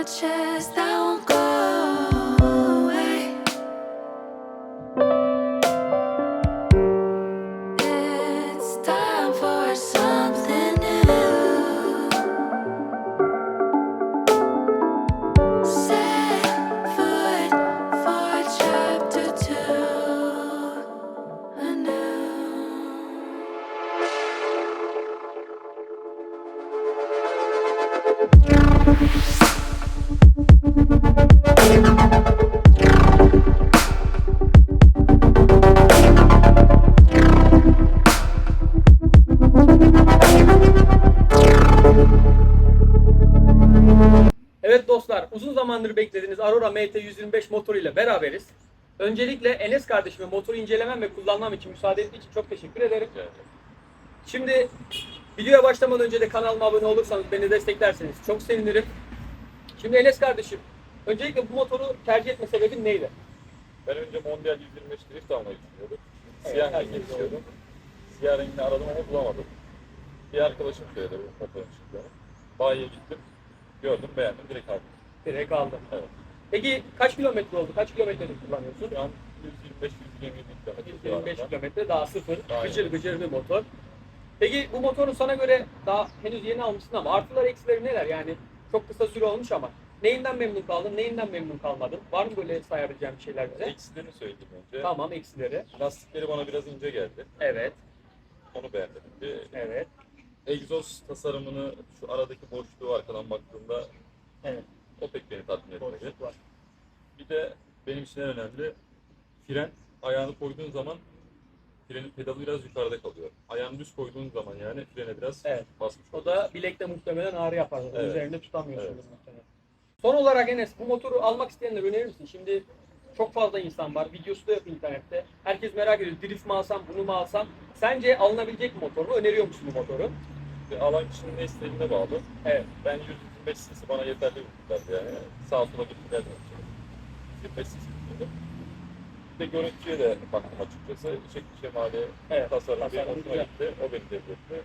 acesta un cor Evet dostlar, uzun zamandır beklediğiniz Aurora MT125 motoru ile beraberiz. Öncelikle Enes kardeşime motoru incelemem ve kullanmam için müsaade ettiği için çok teşekkür ederim. Şimdi videoya başlamadan önce de kanalıma abone olursanız beni desteklerseniz çok sevinirim. Şimdi Enes kardeşim, öncelikle bu motoru tercih etme sebebin neydi? Ben önce Mondial 125 drift almayı düşünüyordum. Evet, Siyah herkes rengi istiyordum. Siyah rengini aradım ama bulamadım. Bir arkadaşım söyledi bu motorun çıktığını. Bayiye gittim. Gördüm, beğendim, direkt aldım. Direkt aldım. Evet. Peki kaç kilometre oldu? Kaç kilometredir kullanıyorsun? Şu an 125 127 kilometre 125 civarında. kilometre daha sıfır. Aynen. Gıcır gıcır bir motor. Peki bu motoru sana göre daha henüz yeni almışsın ama artılar eksileri neler? Yani çok kısa süre olmuş ama neyinden memnun kaldın, neyinden memnun kalmadın? Var mı böyle sayabileceğim bir şeyler bize? Eksilerini söyledim önce. Tamam eksileri. Lastikleri bana biraz ince geldi. Evet, Onu beğendim. Bir evet, egzoz tasarımını şu aradaki boşluğu arkadan baktığımda evet. o pek beni tatmin etmedi. Boşluk var. Bir de benim için en önemli fren ayağını koyduğun zaman frenin pedalı biraz yukarıda kalıyor. Ayağını düz koyduğun zaman yani frene biraz Evet. basmış O oluyorsun. da bilekte muhtemelen ağrı yapar. zaten. Evet. Üzerinde tutamıyorsunuz muhtemelen. Son olarak Enes bu motoru almak isteyenler önerir misin? Şimdi çok fazla insan var. Videosu da yok internette. Herkes merak ediyor. Drift mi alsam, bunu mu alsam? Sence alınabilecek bir motor mu? Öneriyor musun bu motoru? Alan kişinin ne istediğine bağlı. Evet. Ben 125 cc bana yeterli bir miktardı yani. Sağa sola gidip geldim. 125 cc istiyordum. Bir de görüntüye de baktım açıkçası. Şekil şemali, Evet, tasarım benim tasarım hoşuma güzel. gitti. O beni cezbetti.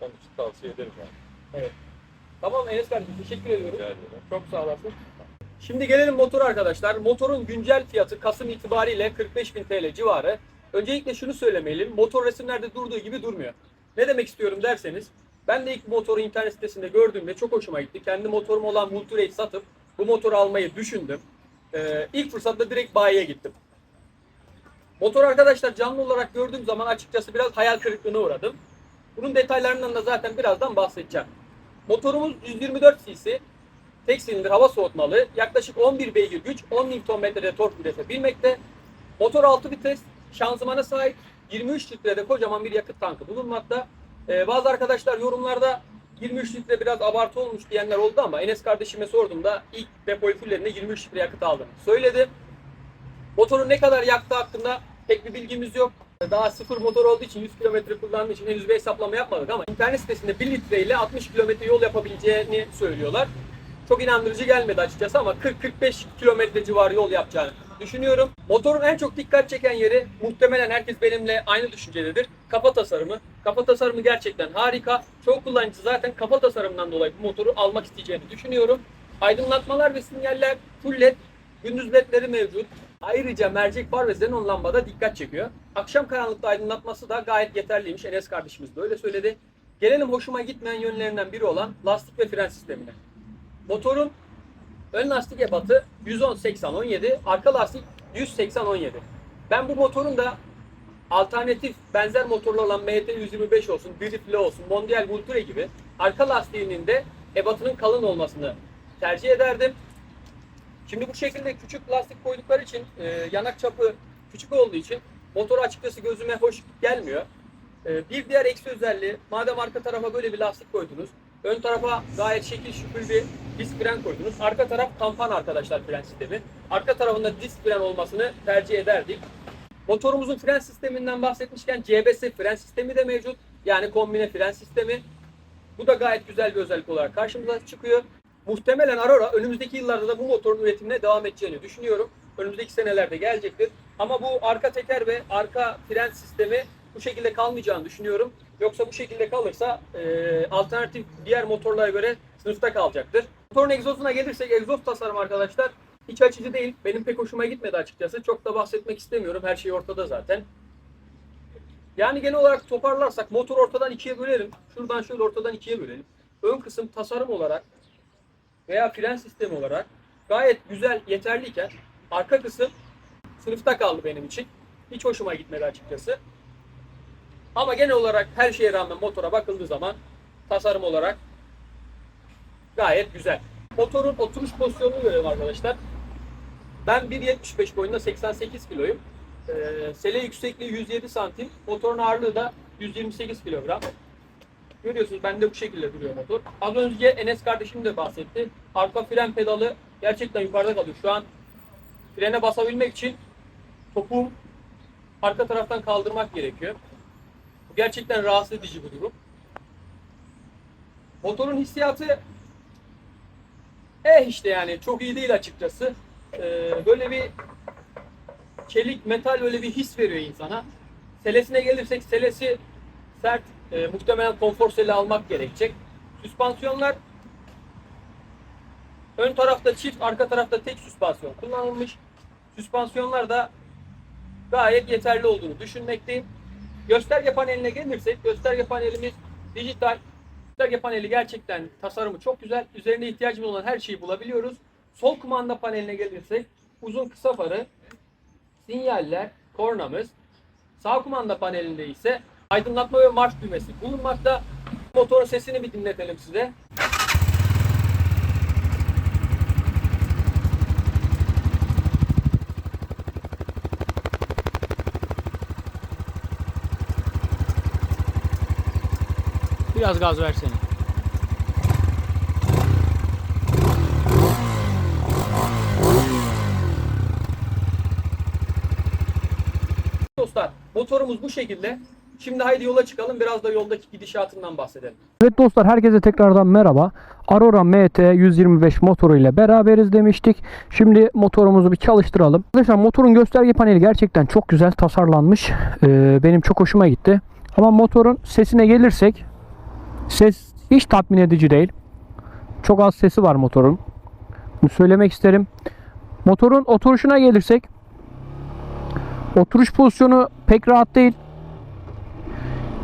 Onun için tavsiye ederim yani. Tamam Enes kardeşim teşekkür ediyorum. Rica ederim. Çok sağ olasın. Şimdi gelelim motora arkadaşlar. Motorun güncel fiyatı Kasım itibariyle 45.000 TL civarı. Öncelikle şunu söylemeliyim. Motor resimlerde durduğu gibi durmuyor. Ne demek istiyorum derseniz ben de ilk motoru internet sitesinde gördüğümde çok hoşuma gitti. Kendi motorum olan Multirate satıp bu motoru almayı düşündüm. Ee, ilk fırsatta direkt bayiye gittim. Motor arkadaşlar canlı olarak gördüğüm zaman açıkçası biraz hayal kırıklığına uğradım. Bunun detaylarından da zaten birazdan bahsedeceğim. Motorumuz 124 cc, tek silindir hava soğutmalı, yaklaşık 11 beygir güç, 10 Nm'de tork üretebilmekte. Motor 6 vites, şanzımana sahip, 23 litrede kocaman bir yakıt tankı bulunmakta. Ee, bazı arkadaşlar yorumlarda 23 litre biraz abartı olmuş diyenler oldu ama Enes kardeşime sorduğumda ilk depoyu fulllerinde 23 litre yakıt aldığını söyledi. Motorun ne kadar yaktığı hakkında pek bir bilgimiz yok. Daha sıfır motor olduğu için 100 kilometre kullandığı için henüz bir hesaplama yapmadık ama internet sitesinde 1 litre ile 60 kilometre yol yapabileceğini söylüyorlar. Çok inandırıcı gelmedi açıkçası ama 40-45 kilometre civarı yol yapacağını düşünüyorum. Motorun en çok dikkat çeken yeri muhtemelen herkes benimle aynı düşüncededir. Kafa tasarımı. Kafa tasarımı gerçekten harika. Çoğu kullanıcı zaten kafa tasarımından dolayı bu motoru almak isteyeceğini düşünüyorum. Aydınlatmalar ve sinyaller full led. Gündüz ledleri mevcut. Ayrıca mercek far ve xenon lambada dikkat çekiyor. Akşam karanlıkta aydınlatması da gayet yeterliymiş. Enes kardeşimiz de öyle söyledi. Gelelim hoşuma gitmeyen yönlerinden biri olan lastik ve fren sistemine. Motorun ön lastik ebatı 110-80-17, arka lastik 100-80-17. Ben bu motorun da alternatif benzer motorlu olan MT125 olsun, Beautiful olsun, Mondial Vulture gibi arka lastiğinin de ebatının kalın olmasını tercih ederdim. Şimdi bu şekilde küçük lastik koydukları için e, yanak çapı küçük olduğu için motor açıkçası gözüme hoş gelmiyor. E, bir diğer eksi özelliği madem arka tarafa böyle bir lastik koydunuz ön tarafa gayet şekil şükür bir disk fren koydunuz. Arka taraf kampan arkadaşlar fren sistemi. Arka tarafında disk fren olmasını tercih ederdik. Motorumuzun fren sisteminden bahsetmişken CBS fren sistemi de mevcut. Yani kombine fren sistemi. Bu da gayet güzel bir özellik olarak karşımıza çıkıyor. Muhtemelen Aurora önümüzdeki yıllarda da bu motorun üretimine devam edeceğini düşünüyorum. Önümüzdeki senelerde gelecektir. Ama bu arka teker ve arka fren sistemi bu şekilde kalmayacağını düşünüyorum. Yoksa bu şekilde kalırsa e, alternatif diğer motorlara göre sınıfta kalacaktır. Motorun egzozuna gelirsek egzoz tasarım arkadaşlar hiç açıcı değil. Benim pek hoşuma gitmedi açıkçası. Çok da bahsetmek istemiyorum. Her şey ortada zaten. Yani genel olarak toparlarsak motor ortadan ikiye bölelim. Şuradan şöyle ortadan ikiye bölelim. Ön kısım tasarım olarak veya fren sistemi olarak gayet güzel, yeterliyken arka kısım sınıfta kaldı benim için. Hiç hoşuma gitmedi açıkçası. Ama genel olarak her şeye rağmen motora bakıldığı zaman tasarım olarak gayet güzel. Motorun oturuş pozisyonunu görelim arkadaşlar. Ben 1.75 boyunda 88 kiloyum. Ee, sele yüksekliği 107 santim. Motorun ağırlığı da 128 kilogram. Görüyorsunuz bende bu şekilde duruyor motor. Az önce Enes kardeşim de bahsetti. Arka fren pedalı gerçekten yukarıda kalıyor. Şu an frene basabilmek için topuğu arka taraftan kaldırmak gerekiyor. Bu gerçekten rahatsız edici bir durum. Motorun hissiyatı eh işte yani çok iyi değil açıkçası. Ee, böyle bir çelik, metal böyle bir his veriyor insana. Selesine gelirsek selesi sert, e, muhtemelen konfor seli almak gerekecek. Süspansiyonlar ön tarafta çift, arka tarafta tek süspansiyon kullanılmış. Süspansiyonlar da gayet yeterli olduğunu düşünmekteyim. Gösterge paneline gelirsek, gösterge panelimiz dijital. Gösterge paneli gerçekten tasarımı çok güzel. Üzerine ihtiyacımız olan her şeyi bulabiliyoruz. Sol kumanda paneline gelirsek uzun kısa farı, sinyaller, kornamız. Sağ kumanda panelinde ise aydınlatma ve marş düğmesi bulunmakta. Motorun sesini bir dinletelim size. Biraz gaz versene. Dostlar motorumuz bu şekilde. Şimdi haydi yola çıkalım. Biraz da yoldaki gidişatından bahsedelim. Evet dostlar herkese tekrardan merhaba. Aurora MT 125 motoru ile beraberiz demiştik. Şimdi motorumuzu bir çalıştıralım. Arkadaşlar motorun gösterge paneli gerçekten çok güzel tasarlanmış. Ee, benim çok hoşuma gitti. Ama motorun sesine gelirsek ses hiç tatmin edici değil. Çok az sesi var motorun. Bunu söylemek isterim. Motorun oturuşuna gelirsek oturuş pozisyonu pek rahat değil.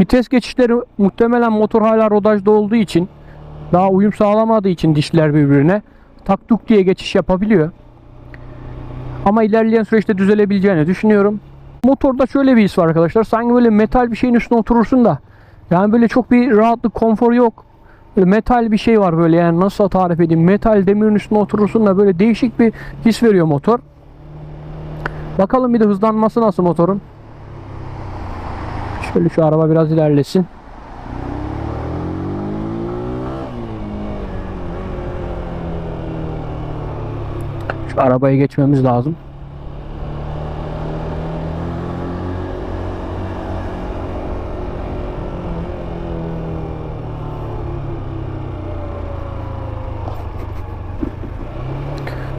Vites geçişleri muhtemelen motor hala rodajda olduğu için daha uyum sağlamadığı için dişler birbirine tak tuk diye geçiş yapabiliyor. Ama ilerleyen süreçte düzelebileceğini düşünüyorum. Motorda şöyle bir his var arkadaşlar. Sanki böyle metal bir şeyin üstüne oturursun da yani böyle çok bir rahatlık, konfor yok. Böyle metal bir şey var böyle yani nasıl tarif edeyim. Metal demirin üstüne oturursun da böyle değişik bir his veriyor motor. Bakalım bir de hızlanması nasıl motorun. Şöyle şu araba biraz ilerlesin. Şu arabayı geçmemiz lazım.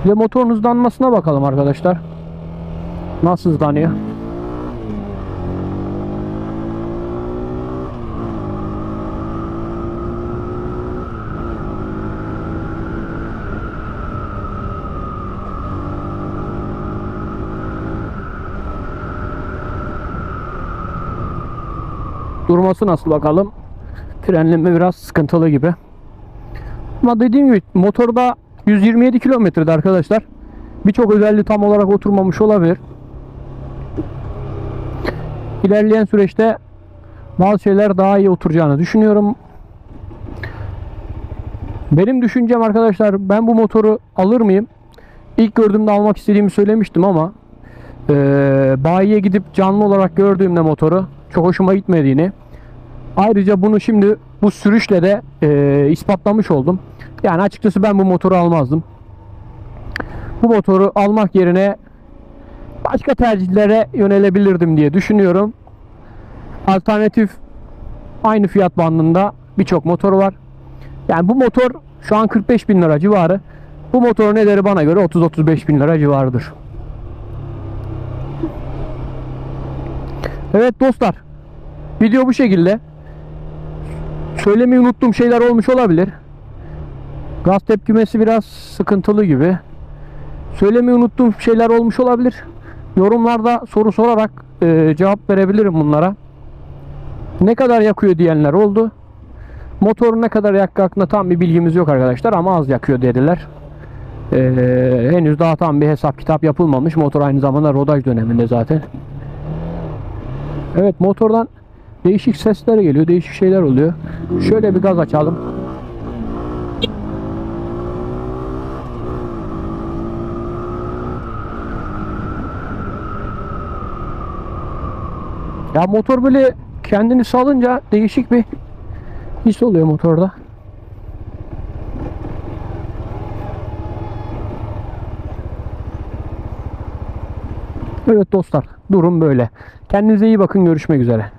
De motorun hızlanmasına bakalım arkadaşlar. Nasıl hızlanıyor? Durması nasıl bakalım? Frenleme biraz sıkıntılı gibi. Ama dediğim gibi motorda 127 kilometrede arkadaşlar. Birçok özelliği tam olarak oturmamış olabilir. İlerleyen süreçte bazı şeyler daha iyi oturacağını düşünüyorum. Benim düşüncem arkadaşlar ben bu motoru alır mıyım? ilk gördüğümde almak istediğimi söylemiştim ama e, bayiye gidip canlı olarak gördüğümde motoru çok hoşuma gitmediğini ayrıca bunu şimdi bu sürüşle de e, ispatlamış oldum. Yani açıkçası ben bu motoru almazdım. Bu motoru almak yerine başka tercihlere yönelebilirdim diye düşünüyorum. Alternatif aynı fiyat bandında birçok motor var. Yani bu motor şu an 45 bin lira civarı. Bu motorun ederi bana göre 30-35 bin lira civarıdır. Evet dostlar. Video bu şekilde. Söylemeyi unuttuğum şeyler olmuş olabilir. Gaz tepkimesi biraz sıkıntılı gibi. Söylemeyi unuttuğum şeyler olmuş olabilir. Yorumlarda soru sorarak e, cevap verebilirim bunlara. Ne kadar yakıyor diyenler oldu. Motorun ne kadar yaktığı hakkında tam bir bilgimiz yok arkadaşlar ama az yakıyor dediler. E, henüz daha tam bir hesap kitap yapılmamış. Motor aynı zamanda rodaj döneminde zaten. Evet motordan değişik sesler geliyor. Değişik şeyler oluyor. Şöyle bir gaz açalım. Ya motor böyle kendini salınca değişik bir his oluyor motorda. Evet dostlar durum böyle. Kendinize iyi bakın görüşmek üzere.